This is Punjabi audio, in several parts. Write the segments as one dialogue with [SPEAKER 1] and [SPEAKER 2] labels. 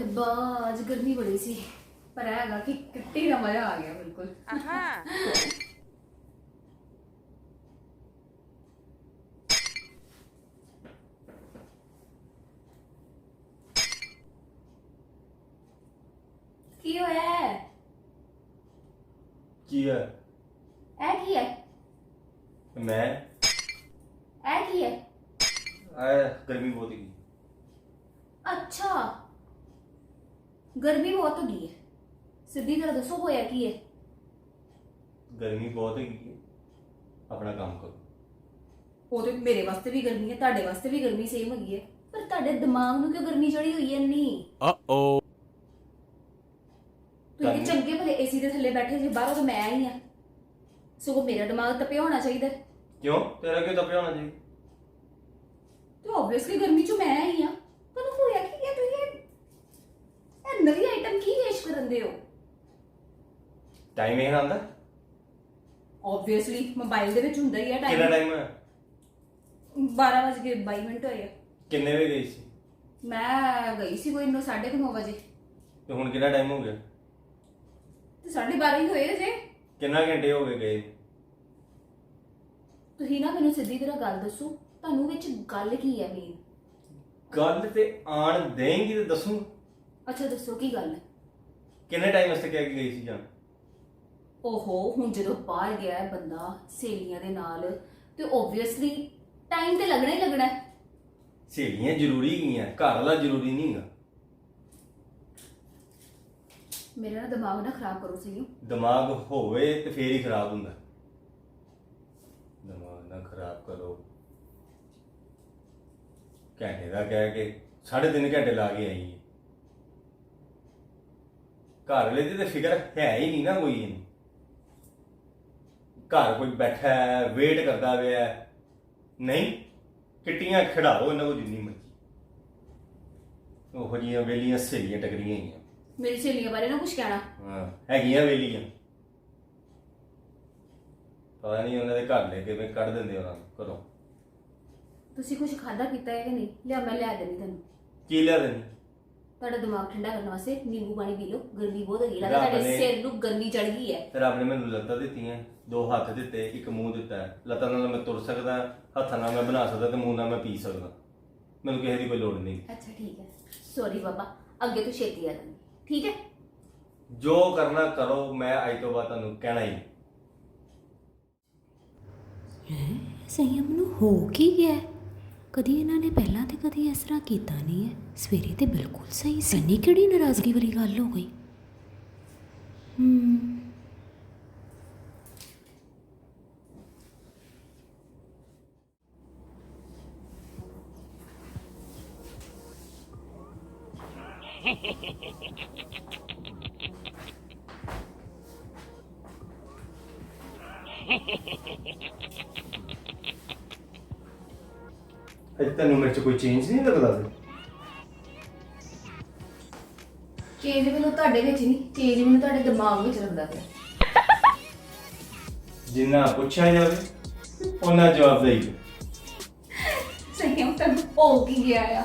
[SPEAKER 1] ਰੱਬਾ ਅੱਜ ਗਰਮੀ ਬੜੀ ਸੀ ਪਰ ਇਹ ਹੈਗਾ ਕਿ ਕਿੱਟੀ ਦਾ ਮਜ਼ਾ ਆ ਗਿਆ ਬਿਲਕੁਲ ਕੀ ਹੋਇਆ ਹੈ?
[SPEAKER 2] ਕੀ ਹੈ
[SPEAKER 1] ਇਹ ਕੀ ਹੈ
[SPEAKER 2] ਮੈਂ
[SPEAKER 1] ਇਹ ਕੀ ਹੈ
[SPEAKER 2] ਆਇਆ ਗਰਮੀ ਬਹੁਤ ਹੀ
[SPEAKER 1] ਅੱਛਾ ਗਰਮੀ ਬਹੁਤ ਹੋ ਗਈ ਹੈ। ਸਿੱਧੀ ਤਰ੍ਹਾਂ ਦੱਸੋ ਹੋਇਆ ਕੀ ਹੈ?
[SPEAKER 2] ਗਰਮੀ ਬਹੁਤ ਹੈਗੀ ਹੈ। ਆਪਣਾ ਕੰਮ ਕਰੋ।
[SPEAKER 1] ਉਹ ਤੇ ਮੇਰੇ ਵਾਸਤੇ ਵੀ ਗਰਮੀ ਹੈ ਤੁਹਾਡੇ ਵਾਸਤੇ ਵੀ ਗਰਮੀ ਸੇਮ ਹੈਗੀ ਹੈ। ਪਰ ਤੁਹਾਡੇ ਦਿਮਾਗ ਨੂੰ ਕਿਉਂ ਗਰਮੀ ਚੜੀ ਹੋਈ ਹੈ ਇੰਨੀ?
[SPEAKER 3] Uh-oh.
[SPEAKER 1] ਤੁਸੀਂ
[SPEAKER 2] ਤੁਹਾਨੂੰ-
[SPEAKER 1] ਚੰਗੇ ਭਲੇ ਏਸੀ ਦੇ ਥੱਲੇ ਬੈਠੇ ਜੇ ਬਾਹਰੋਂ ਤਾਂ ਮੈਂ ਆਈ ਆ ਸਗੋਂ ਮੇਰਾ ਦਿਮਾਗ ਤਪਿਆ ਹੋਣਾ ਚਾਹੀਦਾ ਹੈ।
[SPEAKER 2] ਕਿਉਂ? ਤੇਰਾ ਕਿਉਂ ਤਪਿਆ ਹੋਣਾ ਚਾਹੀਦਾ?
[SPEAKER 1] ਤੇ ਆਬਵੀਅਸਲੀ ਗਰਮੀ ਚੋਂ ਮੈਂ ਆਈ ਆ ਤੁਹਾਨੂੰ ਹੋਇਆ ਕੀ ਨਵੀਂ ਆਈਟਮ ਕੀ ਪੇਸ਼ ਕਰਨ ਦੇ ਹੋ?
[SPEAKER 2] ਟਾਈਮ ਇਹ ਆਂਦਾ
[SPEAKER 1] ਆਬਵੀਅਸਲੀ ਮੋਬਾਈਲ ਦੇ ਵਿੱਚ ਹੁੰਦਾ ਹੀ ਹੈ
[SPEAKER 2] ਕਿੰਨਾ
[SPEAKER 1] ਟਾਈਮ
[SPEAKER 2] ਟਾਈਮ ਹੈ
[SPEAKER 1] 12 ਵਜੇ ਕੇ 22 ਮਿੰਟ ਹੋਏ ਆ।
[SPEAKER 2] ਕਿੰਨੇ ਵੇ ਗਈ ਸੀ?
[SPEAKER 1] ਮੈਂ ਗਈ ਸੀ ਕੋਈ 9:30 ਵਜੇ।
[SPEAKER 2] ਤੇ ਹੁਣ ਕਿੰਨਾ ਟਾਈਮ ਹੋ ਗਿਆ?
[SPEAKER 1] ਤੇ 12:30 ਹੀ ਹੋਏ ਜੇ
[SPEAKER 2] ਕਿੰਨਾ ਘੰਟੇ ਹੋ ਗਏ ਗਏ?
[SPEAKER 1] ਤੁਸੀਂ ਨਾ ਮੈਨੂੰ ਸਿੱਧੀ ਤਰ੍ਹਾਂ ਗੱਲ ਦੱਸੋ ਤੁਹਾਨੂੰ ਵਿੱਚ ਗੱਲ ਕੀ ਹੈ ਮੇਨ
[SPEAKER 2] ਗੱਲ ਤੇ ਆਣ ਦੇਂਗੀ ਤੇ ਦੱਸੂ।
[SPEAKER 1] ਅੱਛਾ ਦੱਸੋ ਕੀ ਗੱਲ? ਹੈ
[SPEAKER 2] ਕਿੰਨੇ ਟਾਈਮ ਵਾਸਤੇ ਕਹਿ ਕੇ ਗਈ ਸੀ ਜਾਨ
[SPEAKER 1] ਓਹੋ ਹੁਣ ਜਦੋਂ ਬਾਹਰ ਗਿਆ ਹੈ ਬੰਦਾ ਸਹੇਲੀਆਂ ਦੇ ਨਾਲ ਤੇ ਓਬਵੀਅਸਲੀ ਟਾਈਮ ਤੇ ਲੱਗਣਾ ਹੀ ਲੱਗਣਾ ਹੈ।
[SPEAKER 2] ਸਹੇਲੀਆਂ ਜ਼ਰੂਰੀ ਗਈਆਂ ਘਰ ਵਾਲਾ ਜ਼ਰੂਰੀ ਨਹੀਂ ਹੈਗਾ।
[SPEAKER 1] ਮੇਰਾ ਨਾ ਦਿਮਾਗ ਨਾ ਖਰਾਬ ਕਰੋ ਸਹੀ
[SPEAKER 2] ਦਿਮਾਗ ਹੋਵੇ ਤੇ ਫੇਰ ਹੀ ਖਰਾਬ ਹੁੰਦਾ। ਦਿਮਾਗ ਨਾ ਖਰਾਬ ਕਰੋ। ਘੰਟੇ ਦਾ ਕਹਿ ਕੇ ਸਾਢੇ ਤਿੰਨ ਘੰਟੇ ਲਾ ਕੇ ਆਈ ਹੈ। ਘਰ ਵਾਲੇ ਦੀ ਤੇ ਫਿਕਰ ਹੈ ਹੀ ਨਹੀਂ ਨਾ ਕੋਈ। ਇਹਨੂੰ ਘਰ ਕੋਈ ਬੈਠਾ ਹੈ ਵੇਟ ਕਰਦਾ ਪਿਆ ਹੈ। ਨਹੀਂ ਕਿੱਟੀਆਂ ਖਿਡਾਓ ਇਹਨਾਂ ਕੋ ਜਿੰਨੀ ਮਰਜ਼ੀ। ਉਹੋ ਜਿਹੀਆਂ ਵੇਲੀਆਂ ਸਹੇਲੀਆਂ ਟਕਰੀਆਂ ਹੀ
[SPEAKER 1] ਮੇਰੀ ਸਹੇਲੀਆਂ ਬਾਰੇ ਨਾ ਕੁਝ ਕਹਿਣਾ।
[SPEAKER 2] ਹਾਂ ਹੈਗੀਆਂ ਵੇਲੀਆਂ। ਪਤਾ ਨਹੀਂ ਉਹਨਾਂ ਦੇ ਘਰ ਲੈ ਕੇ ਕਿਵੇਂ ਕੱਢ ਦਿੰਦੇ ਉਹਨਾਂ ਨੂੰ ਘਰੋਂ।
[SPEAKER 1] ਤੁਸੀਂ ਕੁਝ ਖਾਦਾ ਪੀਤਾ ਹੈ ਕਿ ਨਹੀਂ? ਲਿਆ ਮੈਂ ਲਿਆ ਦੇਣੀ ਤੁਹਾਨੂੰ।
[SPEAKER 2] ਕੀ ਲਿਆ ਦੇਣੀ
[SPEAKER 1] ਤੁਹਾਡਾ ਦਿਮਾਗ ਠੰਡਾ ਕਰਨ ਵਾਸਤੇ ਨਿੰਬੂ ਪਾਣੀ ਪੀ ਲਓ ਗਰਮੀ ਬਹੁਤ ਹੈਗੀ ਲੱਗਦਾ
[SPEAKER 2] ਰੱਬ
[SPEAKER 1] ਤੁਹਾਡੇ
[SPEAKER 2] ਨੇ-
[SPEAKER 1] ਸਿਰ ਨੂੰ ਗਰਮੀ ਚੜ ਗਈ ਹੈ।
[SPEAKER 2] ਰੱਬ ਨੇ ਮੈਨੂੰ ਲੱਤਾਂ ਦਿੱਤੀਆਂ ਦੋ ਹੱਥ ਦਿੱਤੇ ਇੱਕ ਮੂੰਹ ਦਿੱਤਾ। ਹੈ। ਲੱਤਾਂ ਨਾਲ ਮੈਂ ਤੁਰ ਸਕਦਾ ਹੱਥਾਂ ਨਾਲ ਮੈਂ ਬਣਾ ਸਕਦਾ ਤੇ ਮੂੰਹ ਨਾਲ ਮੈਂ ਪੀ ਸਕਦਾ। ਮੈਨੂੰ ਕਿਸੇ ਦੀ ਕੋਈ ਲੋੜ ਨਹੀਂ।
[SPEAKER 1] ਅੱਛਾ ਠੀਕ ਹੈ। ਸੌਰੀ ਬਾਬਾ ਅੱਗੇ ਤੋਂ ਛੇਤੀ ਆ ਜਾਣਾ। ਠੀਕ ਹੈ?
[SPEAKER 2] ਜੋ ਕਰਨਾ ਕਰੋ ਮੈਂ ਅੱਜ ਤੋਂ ਬਾਅਦ ਤੁਹਾਨੂੰ ਕਹਿਣਾ ਹੀ। ਨਹੀਂ।
[SPEAKER 4] ਸੰਯਮ ਨੂੰ ਹੋ ਕੀ ਗਿਆ? ਹੈ? ਕਦੀ ਇਹਨਾਂ ਨੇ ਪਹਿਲਾਂ ਤੇ ਕਦੀ ਇਸ ਤਰ੍ਹਾਂ ਕੀਤਾ ਨਹੀਂ ਹੈ। ਸਵੇਰੇ ਤੇ ਬਿਲਕੁਲ ਸਹੀ ਸੀ। ਇੰਨੀ ਕਿਹੜੀ ਨਾਰਾਜ਼ਗੀ ਵਾਲੀ ਗੱਲ ਹੋ ਗਈ? ਹੂੰ।
[SPEAKER 2] ਅੱਜ ਤੈਨੂੰ ਮੇਰੇ ਚ ਕੋਈ ਚੇਂਜ ਨਹੀਂ ਲੱਗਦਾ ਫਿਰ?
[SPEAKER 1] ਚੇਂਜ ਮੈਨੂੰ ਤੁਹਾਡੇ ਵਿੱਚ ਨਹੀਂ ਚੇਂਜ ਮੈਨੂੰ ਤੁਹਾਡੇ ਦਿਮਾਗ ਵਿੱਚ ਲੱਗਦਾ ਪਿਆ
[SPEAKER 2] ਜਿੰਨਾ ਪੁੱਛਿਆ ਜਾਵੇ ਉਹਨਾਂ ਜਵਾਬ ਦੇਈ।
[SPEAKER 1] ਸਹੀ ਹੈ ਤੁਹਾਨੂੰ ਹੋ ਕੀ ਗਿਆ ਆ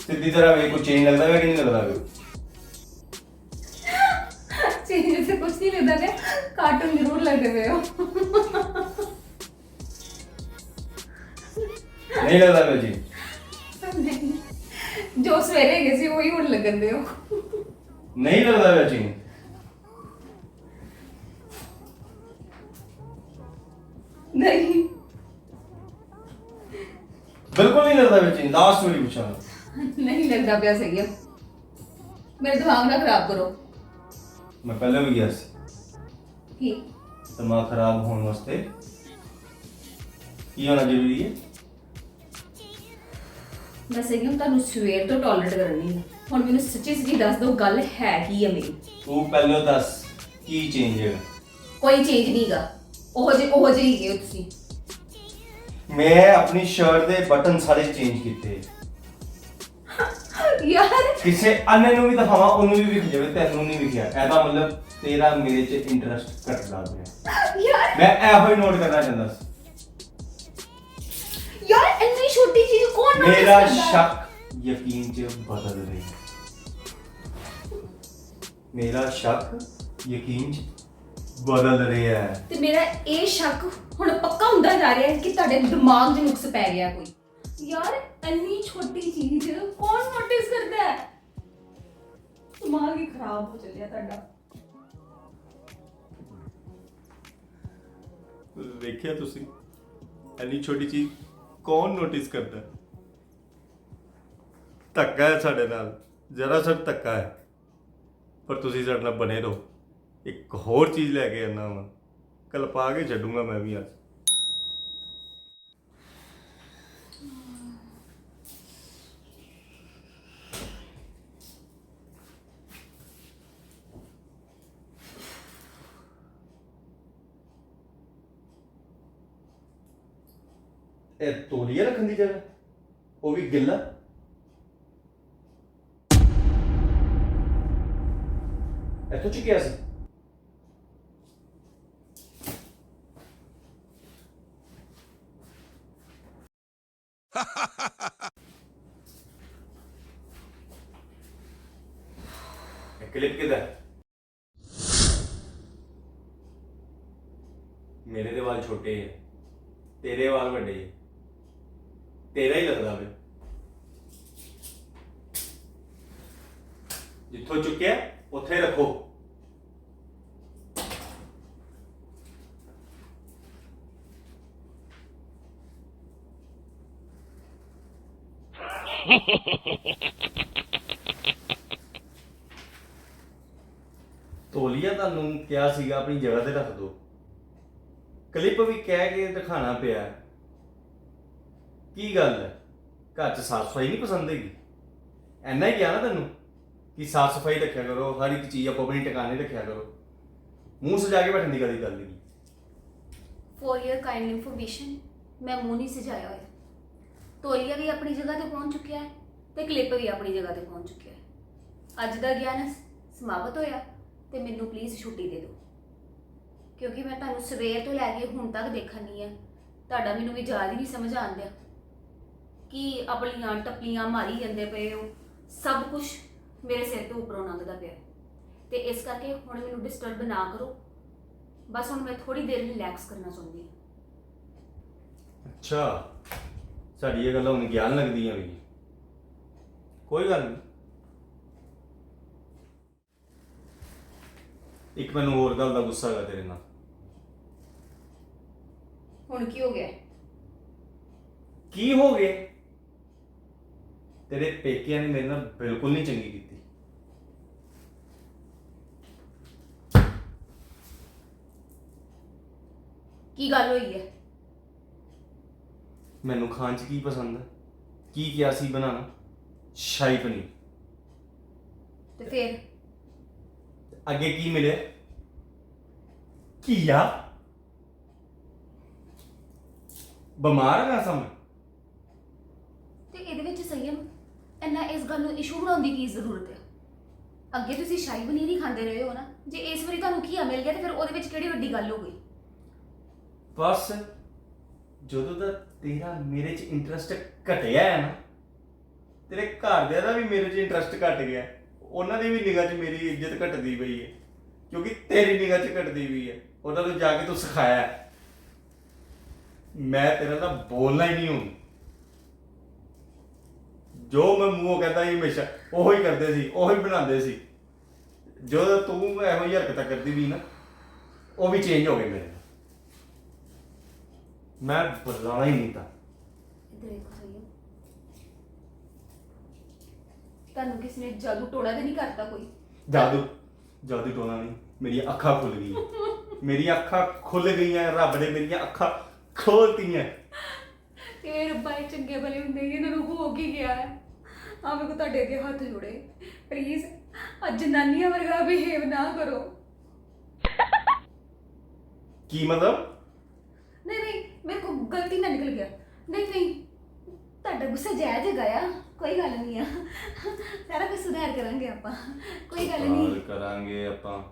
[SPEAKER 2] ਸਿੱਧੀ ਤਰ੍ਹਾਂ ਵੇ ਕੋਈ ਚੇਂਜ ਲੱਗਦਾ ਵੇ ਕਿ ਨਹੀਂ ਲੱਗਦਾ ਵੇ
[SPEAKER 1] ਚੇਂਜ ਤੇ ਕੁਝ ਨਹੀਂ ਲੱਗਦਾ ਪਿਆ ਕਾਰਟੂਨ ਜ਼ਰੂਰ ਲੱਗਦੇ ਪਏ ਹੋ
[SPEAKER 2] ਨਹੀਂ ਲੱਗਦਾ ਵੇ ਜੀ
[SPEAKER 1] ਨਹੀਂ। ਜੋ ਸਵੇਰੇ ਗਏ ਸੀ ਉਹੀ ਹੁਣ ਲੱਗਦੇ ਹੋ
[SPEAKER 2] ਨਹੀਂ ਲੱਗਦਾ ਵੇ ਚੇਂਜ
[SPEAKER 1] ਨਹੀਂ
[SPEAKER 2] ਬਿਲਕੁਲ ਨਹੀਂ ਲੱਗਦਾ ਵੇ ਚੇਂਜ ਲਾਸਟ ਵਾਰੀ ਪੁੱਛਾਂ
[SPEAKER 1] ਨਹੀਂ ਲੱਗਦਾ ਪਿਆ ਸਹੀ ਹੈ ਮੇਰੇ ਦਿਮਾਗ ਨਾ ਖਰਾਬ ਕਰੋ
[SPEAKER 2] ਮੈਂ ਪਹਿਲਾਂ ਵੀ ਗਿਆ ਸੀ
[SPEAKER 1] ਕੀ
[SPEAKER 2] ਦਿਮਾਗ ਖਰਾਬ ਹੋਣ ਵਾਸਤੇ ਕੀ ਹੋਣਾ ਜ਼ਰੂਰੀ ਹੈ
[SPEAKER 1] ਮੈਂ ਸਹੀ ਹਾਂ ਤੁਹਾਨੂੰ ਸਵੇਰ ਤੋਂ ਟੋਲਰੇਟ ਕਰਨੀ ਹੈ। ਹੁਣ ਮੈਨੂੰ ਸੱਚੀ ਸੱਚੀ ਦੱਸ ਦਿਓ ਗੱਲ ਹੈ ਕੀ ਹੈ ਮੇਰੀ।
[SPEAKER 2] ਤੂੰ ਪਹਿਲਾਂ ਦੱਸ ਕੀ ਚੇਂਜ ਹੈ
[SPEAKER 1] ਕੋਈ ਚੇਂਜ ਨਹੀਂਗਾ ਉਹ ਜੇ ਉਹ ਜਿਹੇ ਹੀ ਗਏ ਹੋ ਤੁਸੀਂ।
[SPEAKER 2] ਮੈਂ ਆਪਣੀ ਸ਼ਰਟ ਦੇ ਬਟਨ ਸਾਰੇ ਚੇਂਜ ਕੀਤੇ।
[SPEAKER 1] ਯਾਰ।
[SPEAKER 2] ਕਿਸੇ ਅੰਨੇ ਨੂੰ ਵੀ ਦਿਖਾਵਾਂ ਉਹਨੂੰ ਵੀ ਵਿਖ ਜਾਵੇ ਤੈਨੂੰ ਨਹੀਂ ਵਿਖਿਆ ਇਹਦਾ ਮਤਲਬ ਤੇਰਾ ਮੇਰੇ 'ਚ ਇੰਟਰਸਟ ਘਟਦਾ ਪਿਆ।
[SPEAKER 1] ਯਾਰ।
[SPEAKER 2] ਮੈਂ ਇਹੋ ਹੀ ਨੋਟ ਕਰਨਾ ਚਾਹੁੰਦਾ ਸੀ।
[SPEAKER 1] Notice
[SPEAKER 2] ਮੇਰਾ? ਸ਼ੱਕ ਯਕੀਨ 'ਚ ਬਦਲ ਰਿਹਾ ਹੈ। ਮੇਰਾ ਸ਼ੱਕ ਯਕੀਨ 'ਚ ਬਦਲ ਰਿਹਾ ਹੈ।
[SPEAKER 1] ਤੇ ਮੇਰਾ ਇਹ ਸ਼ੱਕ ਹੁਣ ਪੱਕਾ ਹੁੰਦਾ ਜਾ ਰਿਹਾ ਹੈ ਕਿ ਤੁਹਾਡੇ ਦਿਮਾਗ 'ਚ ਨੁਕਸ ਪੈ ਗਿਆ ਕੋਈ। ਯਾਰ ਇੰਨੀ ਛੋਟੀ ਚੀਜ਼ ਕੌਣ ਨੋਟਿਸ ਕਰਦਾ ਹੈ? ਦਿਮਾਗ ਹੀ ਖਰਾਬ ਹੋ ਚੱਲਿਆ ਤੁਹਾਡਾ।
[SPEAKER 2] ਵੇਖਿਆ ਤੁਸੀਂ? ਇੰਨੀ ਛੋਟੀ ਚੀਜ਼ ਕੌਣ ਨੋਟਿਸ ਕਰਦਾ ਹੈ? ਧੱਕਾ ਹੈ ਸਾਡੇ ਨਾਲ। ਜਰਾ ਸਰ ਧੱਕਾ ਹੈ। ਪਰ ਤੁਸੀਂ ਸਾਡੇ ਨਾਲ ਬਣੇ ਰਹੋ। ਇੱਕ ਹੋਰ ਚੀਜ਼ ਲੈ ਕੇ ਆਣਾ ਵਾ। ਕਲਪਾ ਕੇ ਛੱਡੂੰਗਾ ਮੈਂ ਵੀ ਅੱਜ। ਇਹ ਤੋਲੀਆ ਰੱਖਣ ਦੀ ਜਗ੍ਹਾ? ਉਹ ਵੀ ਗਿੱਲਾ? ਇੱਥੋਂ ਚੁੱਕਿਆ ਸੀ ਇਹ ਕਲਿੱਪ ਕਿਹਦਾ ਹੈ? ਮੇਰੇ ਦੇ ਵਾਲ ਛੋਟੇ ਹੈ ਤੇਰੇ ਵਾਲ ਵੱਡੇ ਹੈ ਤੇਰਾ ਹੀ ਲੱਗਦਾ ਵੇ ਜਿੱਥੋਂ ਚੁੱਕਿਆ ਉੱਥੇ ਰੱਖੋ ਤੋਲੀਆ ਤੁਹਾਨੂੰ ਕਿਹਾ ਸੀਗਾ, ਆਪਣੀ ਜਗ੍ਹਾ ਤੇ ਰੱਖ ਦੋ ਕਲਿੱਪ ਵੀ ਕਹਿ ਕੇ ਦਿਖਾਣਾ ਪਿਆ। ਕੀ ਗੱਲ ਹੈ? ਘਰ 'ਚ ਸਾਫ਼ ਸਫ਼ਾਈ ਨਹੀਂ ਪਸੰਦ ਹੈਗੀ? ਐਨਾ ਹੀ ਕਿਹਾ ਨਾ ਤੈਨੂੰ ਕਿ ਸਾਫ਼ ਸਫ਼ਾਈ ਰੱਖਿਆ ਕਰੋ, ਹਰ ਇੱਕ ਚੀਜ਼ ਆਪੋ ਆਪਣੀ ਟਿਕਾਣੇ ਰੱਖਿਆ ਕਰੋ। ਮੂੰਹ ਸਜਾ ਕੇ ਬੈਠਣ ਦੀ ਕਦੀ ਗੱਲ ਨਹੀਂ।
[SPEAKER 1] ਫॉर योर काइंड इन्फॉर्मेशन मैं मुंह नहीं सजाया हुआ ਤੋਲੀਆ ਵੀ ਆਪਣੀ ਜਗ੍ਹਾ ਤੇ ਪਹੁੰਚ ਚੁੱਕਿਆ ਹੈ ਤੇ ਕਲਿੱਪ ਵੀ ਆਪਣੀ ਜਗ੍ਹਾ ਤੇ ਪਹੁੰਚ ਚੁੱਕਿਆ ਹੈ। ਅੱਜ ਦਾ ਗਿਆਨ ਸਮਾਪਤ ਹੋਇਆ ਤੇ ਮੈਨੂੰ ਪਲੀਜ਼ ਛੁੱਟੀ ਦੇ ਦਿਓ। ਕਿਉਂਕਿ ਮੈਂ ਤੁਹਾਨੂੰ ਸਵੇਰ ਤੋਂ ਲੈ ਕੇ ਹੁਣ ਤੱਕ ਦੇਖਣ ਦੇਖਣੀ ਹੈ। ਤੁਹਾਡਾ ਮੈਨੂੰ ਵੀ ਯਾਦ ਹੀ ਨਹੀਂ ਸਮਝ ਆਉਂਦਾ ਕਿ ਆਪਣੀਆਂ ਟੱਪਲੀਆਂ ਮਾਰੀ ਜਾਂਦੇ ਪਏ ਹੋ। ਸਭ ਕੁਝ ਮੇਰੇ ਸਿਰ ਤੋਂ ਉੱਪਰੋਂ ਲੰਘਦਾ ਪਿਆ। ਤੇ ਇਸ ਕਰਕੇ ਹੁਣ ਮੈਨੂੰ ਡਿਸਟਰਬ ਨਾ ਕਰੋ। ਬਸ ਹੁਣ ਮੈਂ ਥੋੜੀ ਦੇਰ ਰਿਲੈਕਸ ਕਰਨਾ ਚਾਹੁੰਦੀ ਹਾਂ।
[SPEAKER 2] ਅੱਛਾ। ਸਾਡੀ ਇਹ ਗੱਲਾਂ ਹੁਣ ਗਿਆਨ ਲੱਗਦੀਆਂ ਵੀ। ਕੋਈ ਗੱਲ ਨਹੀਂ ਇੱਕ ਮੈਨੂੰ ਹੋਰ ਗੱਲ ਦਾ ਗੁੱਸਾ ਹੈਗਾ ਤੇਰੇ ਨਾਲ।
[SPEAKER 1] ਹੁਣ ਕੀ ਹੋ ਗਿਆ?
[SPEAKER 2] ਕੀ ਹੋ ਗਿਆ ਤੇਰੇ ਪੇਕਿਆਂ ਨੇ ਮੇਰੇ ਨਾਲ ਬਿਲਕੁਲ ਨਹੀਂ ਚੰਗੀ ਕੀਤੀ।
[SPEAKER 1] ਕੀ ਗੱਲ ਹੋਈ ਹੈ?
[SPEAKER 2] ਮੈਨੂੰ ਖਾਣ ਚ ਕੀ ਪਸੰਦ ਹੈ ਕੀ ਕਿਹਾ ਸੀ ਬਣਾਉਣਾ? ਸ਼ਾਹੀ ਪਨੀਰ।
[SPEAKER 1] ਤੇ ਫਿਰ?
[SPEAKER 2] ਅੱਗੇ ਕੀ ਮਿਲਿਆ? ਕੀਆ ਬਿਮਾਰ ਹੈ ਸਮ
[SPEAKER 1] ਤੇ ਇਹਦੇ ਵਿੱਚ ਸੰਯਮ ਇੰਨਾ ਇਸ ਗੱਲ ਨੂੰ ਇਸ਼ੂ ਬਣਾਉਣ ਦੀ ਕੀ ਜ਼ਰੂਰਤ ਹੈ ਅੱਗੇ ਤੁਸੀਂ ਸ਼ਾਹੀ ਪਨੀਰ ਹੀ ਖਾਂਦੇ ਰਹੇ ਹੋ ਨਾ ਜੇ ਇਸ ਵਾਰੀ ਤੁਹਾਨੂੰ ਘੀਆ ਮਿਲ ਗਿਆ ਤੇ ਫਿਰ ਉਹਦੇ ਵਿੱਚ ਕਿਹੜੀ ਵੱਡੀ ਗੱਲ ਹੋ ਗਈ?
[SPEAKER 2] ਬਸ ਜਦੋਂ ਦਾ ਤੇਰਾ ਮੇਰੇ 'ਚ ਇੰਟਰਸਟ ਘਟਿਆ ਹੈ ਨਾ। ਤੇਰੇ ਘਰਦਿਆਂ ਦਾ ਵੀ ਮੇਰੇ 'ਚ ਇੰਟਰਸਟ ਘਟ ਗਿਆ। ਉਹਨਾਂ ਦੀ ਵੀ ਨਿਗਾਹ 'ਚ ਮੇਰੀ ਇੱਜ਼ਤ ਘਟਦੀ ਪਈ ਹੈ। ਕਿਉਂਕਿ ਤੇਰੀ ਨਿਗਾਹ 'ਚ ਘਟਦੀ ਪਈ ਹੈ। ਉਹਨਾਂ ਨੂੰ ਜਾ ਕੇ ਤੂੰ ਸਿਖਾਇਆ ਮੈਂ ਤੇਰੇ ਨਾਲ ਬੋਲਣਾ ਹੀ ਨਹੀਂ ਹੁਣ। ਜੋ ਮੈਂ ਮੂੰਹੋਂ ਕਹਿੰਦਾ ਸੀ ਹਮੇਸ਼ਾ, ਉਹੋ ਹੀ ਕਰਦੇ ਸੀ, ਉਹੋ ਹੀ ਬਣਾਉਂਦੇ ਸੀ। ਜੋ ਤੂੰ ਇਹੋ ਜਿਹੀ ਹਰਕਤਾਂ ਕਰਦੀ ਵੀ ਨਾ, ਉਹ ਵੀ ਚੇਂਜ ਹੋ ਗਏ ਮੇਰੇ ਨਾਲ। ਮੈਂ ਬੁਲਾਣਾ ਹੀ ਨਹੀਂ ਤਾਂ।
[SPEAKER 1] ਇੱਧਰ ਦੇਖੋ ਸੰਯਮ ਤੁਹਾਨੂੰ ਕਿਸ ਨੇ ਜਾਦੂ ਟੋਣਾ ਤੇ ਨਹੀਂ ਕਰਤਾ ਕੋਈ?
[SPEAKER 2] ਜਾਦੂ। ਜਾਦੂ ਟੋਣਾ ਨਹੀਂ। ਮੇਰੀਆਂ ਅੱਖਾਂ ਖੁੱਲ ਗਈਆਂ। ਮੇਰੀਆਂ ਅੱਖਾਂ ਖੁੱਲ ਗਈਆਂ। ਰੱਬ ਨੇ ਮੇਰੀਆਂ ਅੱਖਾਂ ਖੋਲਤੀਆਂ।
[SPEAKER 1] ਤੇ ਰੱਬਾ ਇਹ ਚੰਗੇ ਭਲੇ ਹੁੰਦੇ ਹੀ ਇਹਨਾਂ ਨੂੰ ਹੋ ਕੀ ਗਿਆ ਹੈ? ਆ ਮੇਰੇ ਕੋ ਤੁਹਾਡੇ ਅੱਗੇ ਹੱਥ ਜੋੜੇ। ਪਲੀਜ਼ ਅੱਜ ਜਨਾਨੀਆਂ ਵਰਗਾ ਬਿਹੇਵ ਨਾ ਕਰੋ।
[SPEAKER 2] ਕੀ ਮਤਲਬ?
[SPEAKER 1] ਮੇਰੇ ਕੋ ਗਲਤੀ ਨਾਲ ਨਿਕਲ ਗਿਆ। ਨਹੀਂ ਨਹੀਂ ਤੁਹਾਡਾ ਗੁੱਸਾ ਜਾਇਜ਼ ਹੈਗਾ ਆ ਕੋਈ ਗੱਲ ਨਹੀਂ ਆ। ਸਾਰਾ ਕੁਝ ਸੁਧਾਰ ਕਰਾਂਗੇ ਆਪਾਂ। ਕੋਈ ਗੱਲ ਨਹੀਂ।
[SPEAKER 2] ਕਰਾਂਗੇ ਆਪਾਂ।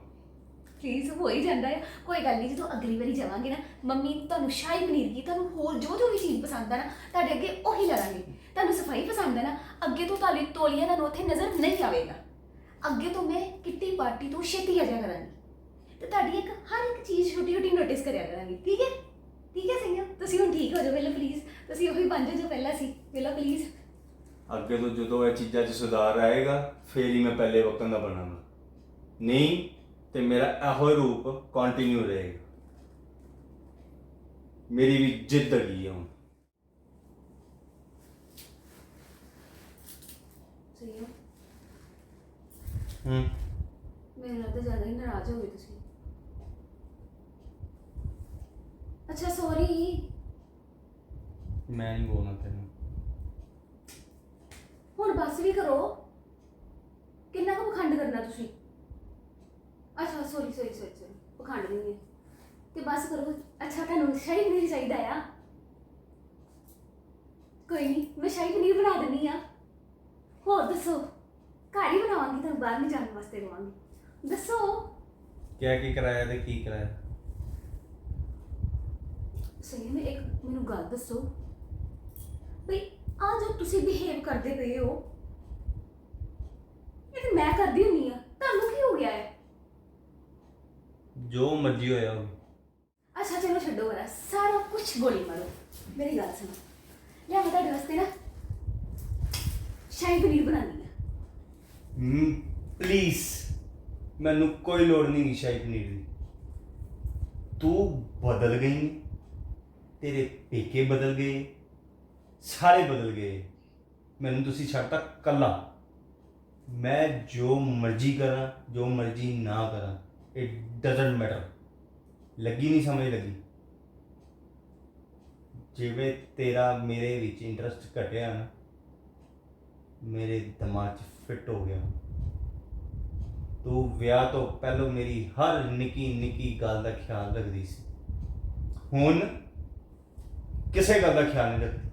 [SPEAKER 1] ਪਲੀਜ਼ ਹੋ ਹੀ ਜਾਂਦਾ ਹੈ ਕੋਈ ਗੱਲ ਨਹੀਂ ਜਦੋਂ ਅਗਲੀ ਵਾਰੀ ਜਾਵਾਂਗੇ ਨਾ ਮੰਮੀ ਤੁਹਾਨੂੰ ਸ਼ਾਹੀ ਪਨੀਰ ਕੀ ਤੁਹਾਨੂੰ ਹੋਰ ਜੋ ਜੋ ਵੀ ਚੀਜ਼ ਪਸੰਦ ਆ ਨਾ ਤੁਹਾਡੇ ਅੱਗੇ ਉਹੀ ਲਾਂਗੇ ਤੁਹਾਨੂੰ ਸਫ਼ਾਈ ਪਸੰਦ ਹੈ ਨਾ ਅੱਗੇ ਤੋਂ ਤੁਹਾਡੀ ਤੋਲੀਆ ਦਾ ਉੱਥੇ ਨਜ਼ਰ ਨਹੀਂ ਆਵੇਗਾ। ਅੱਗੇ ਤੋਂ ਮੈਂ ਕਿੱਟੀ ਪਾਰਟੀ ਤੋਂ ਛੇਤੀ ਆ ਜਾ ਕਰਾਂਗੀ। ਤੇ ਤੁਹਾਡੀ ਇੱਕ ਹਰ ਇੱਕ ਚੀਜ਼ ਛੋਟੀ ਛੋਟੀ ਨੋਟਿਸ ਕਰਿਆ ਕਰਾਂਗੀ ਠੀਕ ਹੈ? ਠੀਕ ਹੈ ਸੰਗਮ ਤੁਸੀਂ ਹੁਣ ਠੀਕ ਹੋ ਜਾਓ ਪਹਿਲਾਂ ਪਲੀਜ਼ ਤੁਸੀਂ ਉਹੀ ਬਣ ਜਾਓ ਜੋ ਪਹਿਲਾਂ ਸੀ। ਪਹਿਲਾਂ ਪਲੀਜ਼
[SPEAKER 2] ਅੱਗੇ ਤੋਂ ਜਦੋਂ ਇਹ ਚੀਜ਼ਾਂ 'ਚ ਸੁਧਾਰ ਆਏਗਾ ਫੇਰ ਹੀ ਮੈਂ ਪਹਿਲੇ ਵਕਤ ਦਾ ਬਣਾਂਗਾ ਨਹੀਂ ਤੇ ਮੇਰਾ ਇਹੋ ਹੀ ਰੂਪ ਕੰਟੀਨਿਊ ਰਹੇਗਾ। ਮੇਰੀ ਵੀ ਜਿੱਦ ਹੈਗੀ ਹੈ ਹੁਣ।
[SPEAKER 1] ਸਹੀ ਹੈ। ਮੈਨੂੰ ਲੱਗਦਾ ਜ਼ਿਆਦਾ ਹੀ ਨਾਰਾਜ਼ ਹੋ ਗਏ ਤੁਸੀਂ ਅੱਛਾ ਸੌਰੀ
[SPEAKER 2] ਮੈਂ ਨਹੀਂ ਬੋਲਣਾ ਤੈਨੂੰ।
[SPEAKER 1] ਹੁਣ ਬਸ ਵੀ ਕਰੋ। ਕਿੰਨਾ ਕੁ ਪਖੰਡ ਕਰਨਾ ਤੁਸੀਂ? ਅੱਛਾ ਸੌਰੀ ਸੌਰੀ ਸੌਰੀ ਸੌਰੀ ਪਖੰਡ ਨਹੀਂ ਹੈ। ਤੇ ਬਸ ਕਰੋ। ਅੱਛਾ ਤੁਹਾਨੂੰ ਸ਼ਾਹੀ ਪਨੀਰ ਚਾਹੀਦਾ ਆ। ਕੋਈ ਨਹੀਂ ਮੈਂ ਸ਼ਾਹੀ ਪਨੀਰ ਬਣਾ ਦਿੰਨੀ ਆ। ਹੋਰ ਦੱਸੋ ਘਰ ਹੀ ਬਣਾਵਾਂਗੀ ਤੁਹਾਨੂੰ ਬਾਹਰ ਨਹੀਂ ਜਾਣ ਵਾਸਤੇ ਕਵਾਂਗੀ ਦੱਸੋ।
[SPEAKER 2] ਕਿਆ ਕੀ ਕਰਾਇਆ ਤੇ ਕੀ ਕਰਾਇਆ?
[SPEAKER 1] ਸਹੀ ਮੈਂ ਇੱਕ ਮੈਨੂੰ ਗੱਲ ਦੱਸੋ। ਬਈ ਆ ਜੋ ਤੁਸੀਂ ਬਿਹੇਵ ਕਰਦੇ ਪਏ ਹੋ ਇਹ ਤਾਂ ਮੈਂ ਕਰਦੀ ਹੁੰਨੀ ਆ ਤੁਹਾਨੂੰ ਕੀ ਹੋ ਗਿਆ ਹੈ?
[SPEAKER 2] ਜੋ ਮਰਜ਼ੀ ਹੋਇਆ ਹੋਵੇ।
[SPEAKER 1] ਅੱਛਾ ਚਲੋ ਛੱਡੋ ਵਰਾ ਸਾਰਾ ਕੁਝ ਗੋਲੀ ਮਾਰੋ। ਮੇਰੀ ਗੱਲ ਸੁਣੋ। ਲਿਆ ਮੈਂ ਤੁਹਾਡੇ ਵਾਸਤੇ ਨਾ ਸ਼ਾਹੀ ਪਨੀਰ ਬਣਾਉਣੀ ਆ।
[SPEAKER 2] ਹੂੰ ਪਲੀਜ਼ ਮੈਨੂੰ ਕੋਈ ਲੋੜ ਨਹੀਂ ਸ਼ਾਹੀ ਪਨੀਰ ਦੀ। ਤੂੰ ਬਦਲ ਗਈ। ਤੇਰੇ ਪੇਕੇ ਬਦਲ ਗਏ, ਸਾਰੇ ਬਦਲ ਗਏ। ਮੈਨੂੰ ਤੁਸੀਂ ਛੱਡਤਾ ਕੱਲਾ। ਮੈਂ ਜੋ ਮਰਜ਼ੀ ਕਰਾਂ, ਜੋ ਮਰਜ਼ੀ ਨਾ ਕਰਾਂ ਇਟ ਡਸਨਟ ਮੈਟਰ ਲੱਗੀ ਨਹੀਂ ਸਮਝ ਲੱਗੀ। ਜਿਵੇਂ ਤੇਰਾ ਮੇਰੇ ਵਿੱਚ ਇੰਟਰਸਟ ਘਟਿਆ ਨਾ, ਮੇਰੇ ਦਿਮਾਗ 'ਚ ਫਿੱਟ ਹੋ ਗਿਆ। ਤੂੰ ਵਿਆਹ ਤੋਂ ਪਹਿਲਾਂ ਮੇਰੀ ਹਰ ਨਿੱਕੀ ਨਿੱਕੀ ਗੱਲ ਦਾ ਖਿਆਲ ਰੱਖਦੀ ਸੀ। ਹੁਣ ਕਿਸੇ ਗੱਲ ਦਾ ਖਿਆਲ ਨਹੀਂ ਰੱਖਦੀ।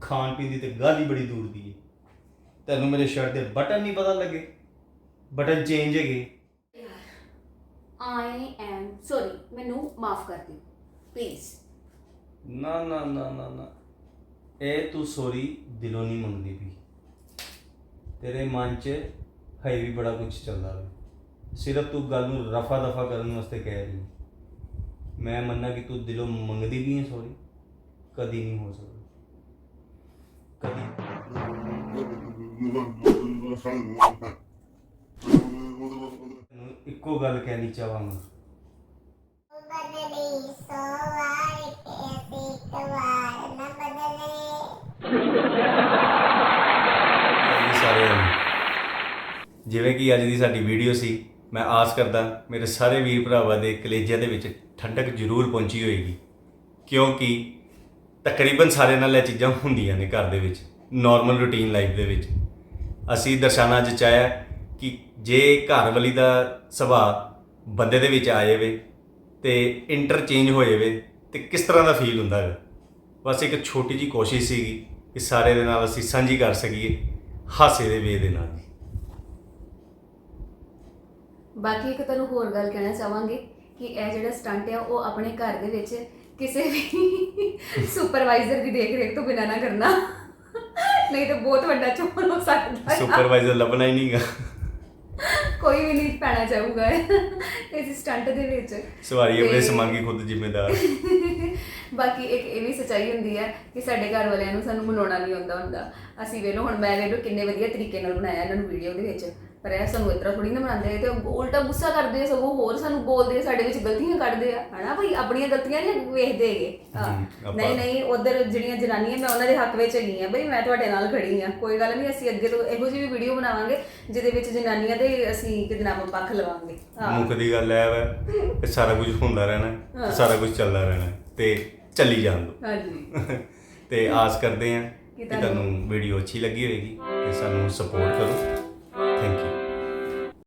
[SPEAKER 2] ਖਾਣ ਪੀਣ ਦੀ ਤੇ ਗੱਲ ਹੀ ਬੜੀ ਦੂਰ ਦੀ ਹੈ। ਤੈਨੂੰ ਮੇਰੇ ਸ਼ਰਟ ਦੇ ਬਟਨ ਨਹੀਂ ਪਤਾ ਲੱਗੇ। ਬਟਨ ਚੇਂਜ ਹੈਗੇ।
[SPEAKER 1] ਆਈ ਐਮ ਸੌਰੀ ਮੈਨੂੰ ਮਾਫ ਕਰ ਦਿਓ। ਪਲੀਜ਼
[SPEAKER 2] ਨਾ ਨਾ ਨਾ ਨਾ ਨਾ। ਇਹ ਤੂੰ ਸੋਰੀ ਦਿਲੋਂ ਨਹੀਂ ਮੰਗਦੀ ਵੀ ਤੇਰੇ ਮਨ 'ਚ ਹੈ ਵੀ ਬੜਾ ਕੁਝ ਚੱਲਦਾ ਵੇ ਸਿਰਫ ਤੂੰ ਗੱਲ ਨੂੰ ਰਫਾ ਦਫਾ ਕਰਨ ਵਾਸਤੇ ਕਹਿ ਰਹੀ। ਮੈਂ ਮੰਨਾਂ ਕਿ ਤੂੰ ਦਿਲੋਂ ਮੰਗਦੀ ਵੀ ਹੈ ਸੋਰੀ ਕਦੀ ਨਹੀਂ ਹੋ ਸਕਦਾ। ਕਦੀ। ਤੈਨੂੰ ਇੱਕੋ ਗੱਲ ਕਹਿਣੀ ਚਾਹਾਂਗਾ।
[SPEAKER 3] ਬਦਲੀ ਸੋਵਾਰ ਕੇ ਅਸੀਂ ਕਵਾਰ ਨਾ ਬਦਲੇ
[SPEAKER 2] ਜੀ ਸਾਰਿਆਂ ਜਿਵੇਂ ਕਿ ਅੱਜ ਦੀ ਸਾਡੀ ਵੀਡੀਓ ਸੀ, ਮੈਂ ਆਸ ਕਰਦਾ ਮੇਰੇ ਸਾਰੇ ਵੀਰ ਭਰਾਵਾਂ ਦੇ ਕਲੇਜਿਆਂ ਦੇ ਵਿੱਚ ਠੰਡਕ ਜ਼ਰੂਰ ਪਹੁੰਚੀ ਹੋਏਗੀ। ਕਿਉਂਕਿ ਤਕਰੀਬਨ ਸਾਰੇ ਨਾਲ ਇਹ ਚੀਜ਼ਾਂ ਹੁੰਦੀਆਂ ਨੇ ਘਰ ਦੇ ਵਿੱਚ ਨਾਰਮਲ ਰੂਟੀਨ ਲਾਈਫ ਦੇ ਵਿੱਚ। ਅਸੀਂ ਦਰਸਾਉਣਾ ਅੱਜ ਚਾਹਿਆ ਕਿ ਜੇ ਘਰ ਵਾਲੀ ਦਾ ਸੁਭਾਅ ਬੰਦੇ ਦੇ ਵਿੱਚ ਆ ਜਾਵੇ ਤੇ ਇੰਟਰਚੇਂਜ ਹੋ ਜਾਵੇ ਤੇ ਕਿਸ ਤਰ੍ਹਾਂ ਦਾ ਫੀਲ ਹੁੰਦਾ ਹੈ ਬਸ ਇੱਕ ਛੋਟੀ ਜੀ ਕੋਸ਼ਿਸ਼ ਸੀਗੀ ਕਿ ਸਾਰੇ ਦੇ ਨਾਲ ਅਸੀਂ ਸਾਂਝੀ ਕਰ ਸਕੀਏ, ਹਾਸੇ ਦੇ ਵੇ ਦੇ ਨਾਲ।
[SPEAKER 1] ਬਾਕੀ ਇੱਕ ਤੁਹਾਨੂੰ ਹੋਰ ਗੱਲ ਕਹਿਣਾ ਚਾਹਾਂਗੇ ਕਿ ਇਹ ਜਿਹੜਾ ਸਟੰਟ ਆ, ਉਹ ਆਪਣੇ ਘਰ ਦੇ ਵਿੱਚ ਕਿਸੇ ਵੀ ਸੁਪਰਵਾਈਜ਼ਰ ਦੀ ਦੇਖ ਰੇਖ ਤੋਂ ਬਿਨਾਂ ਨਾ ਕਰਨਾ। ਨਹੀਂ ਤਾਂ ਬਹੁਤ ਵੱਡਾ ਚੋਰ ਹੋ ਸਕਦਾ ਹੈ
[SPEAKER 2] ਸੁਪਰਵਾਈਜ਼ਰ ਲੱਭਣਾ ਹੀ ਨਹੀਂਗਾ
[SPEAKER 1] ਕੋਈ ਵੀ ਨਹੀਂ ਪੈਣਾ ਚਾਹੂਗਾ ਇਸ ਸਟੰਟ ਦੇ ਵਿੱਚ।
[SPEAKER 2] ਸਵਾਰੀ ਆਪਣੇ
[SPEAKER 1] ਤੇ-
[SPEAKER 2] ਸਮਾਂਗੀ ਖੁਦ ਜ਼ਿੰਮੇਦਾਰ।
[SPEAKER 1] ਬਾਕੀ ਇੱਕ ਇਹ ਵੀ ਸੱਚਾਈ ਹੁੰਦੀ ਹੈ ਕਿ ਸਾਡੇ ਘਰ ਵਾਲਿਆਂ ਨੂੰ ਸਾਨੂੰ ਮਨਾਉਣਾ ਨਹੀਂ ਆਉਂਦਾ ਹੁੰਦਾ। ਅਸੀਂ ਵੇਲੋ ਹੁਣ ਮੈਂ ਵੇਲੋ ਕਿੰਨੇ ਵਧੀਆ ਤਰੀਕੇ ਨਾਲ ਬਣਾਇਆ ਇਹਨਾਂ ਨੂੰ ਵੀਡੀਓ ਦੇ ਵਿੱਚ। ਪਰ ਇਹ ਸਾਨੂੰ ਇਤਰਾ ਥੋੜੀ ਨਾ ਬਣਾਉਂਦੇ ਤੇ ਉਲਟਾ ਗੁੱਸਾ ਕਰਦੇ ਆ, ਸਗੋਂ ਹੋਰ ਸਾਨੂੰ ਬੋਲਦੇ ਆ, ਸਾਡੇ ਵਿੱਚ ਗਲਤੀਆਂ ਕੱਢਦੇ ਆ। ਹਨਾ ਭਾਈ ਆਪਣੀਆਂ ਗਲਤੀਆਂ ਨਹੀਂ ਵੇਖਦੇ ਹੈਗੇ।
[SPEAKER 2] ਆਪਾਂ-
[SPEAKER 1] ਨਹੀਂ ਨਹੀਂ ਉਧਰ ਜਿਹੜੀਆਂ ਜਨਾਨੀਆਂ ਮੈਂ ਉਹਨਾਂ ਦੇ ਹੱਕ ਵਿੱਚ ਹੈਗੀ ਆ ਬਈ ਮੈਂ ਤੁਹਾਡੇ ਨਾਲ ਖੜੀ ਆ। ਕੋਈ ਗੱਲ ਨਹੀਂ ਅਸੀਂ ਅੱਗੇ ਤੋਂ ਇਹੋ ਜਿਹੀ ਵੀ ਵੀਡੀਓ ਬਣਾਵਾਂਗੇ ਜਿਹਦੇ ਵਿੱਚ ਜਨਾਨੀਆਂ ਦੇ ਅਸੀਂ ਕਿਤੇ ਨਾਮ ਪੱਖ ਲਵਾਂਗੇ। ਹਾਂ।
[SPEAKER 2] ਮੁੱਖ ਦੀ ਗੱਲ ਇਹ ਵਾ ਕਿ ਸਾਰਾ ਕੁਝ ਹੁੰਦਾ ਰਹਿਣਾ ਹੈ। ਤੇ ਸਾਰਾ ਕੁਝ ਚੱਲਦਾ ਰਹਿਣਾ ਹੈ ਤੇ ਚੱਲੀ ਜਾਣ ਦੋ।
[SPEAKER 1] ਹਾਂਜੀ।
[SPEAKER 2] ਤੇ ਆਸ ਕਰਦੇ
[SPEAKER 1] ਕਿ
[SPEAKER 2] ਕਿ ਤੁਹਾਨੂੰ ਵੀਡੀਓ ਅੱਛੀ ਲੱਗੀ ਹੋਵੇਗੀ ਤੇ ਸਾਨੂੰ ਸਪੋਰਟ ਕਰੋ। Thank you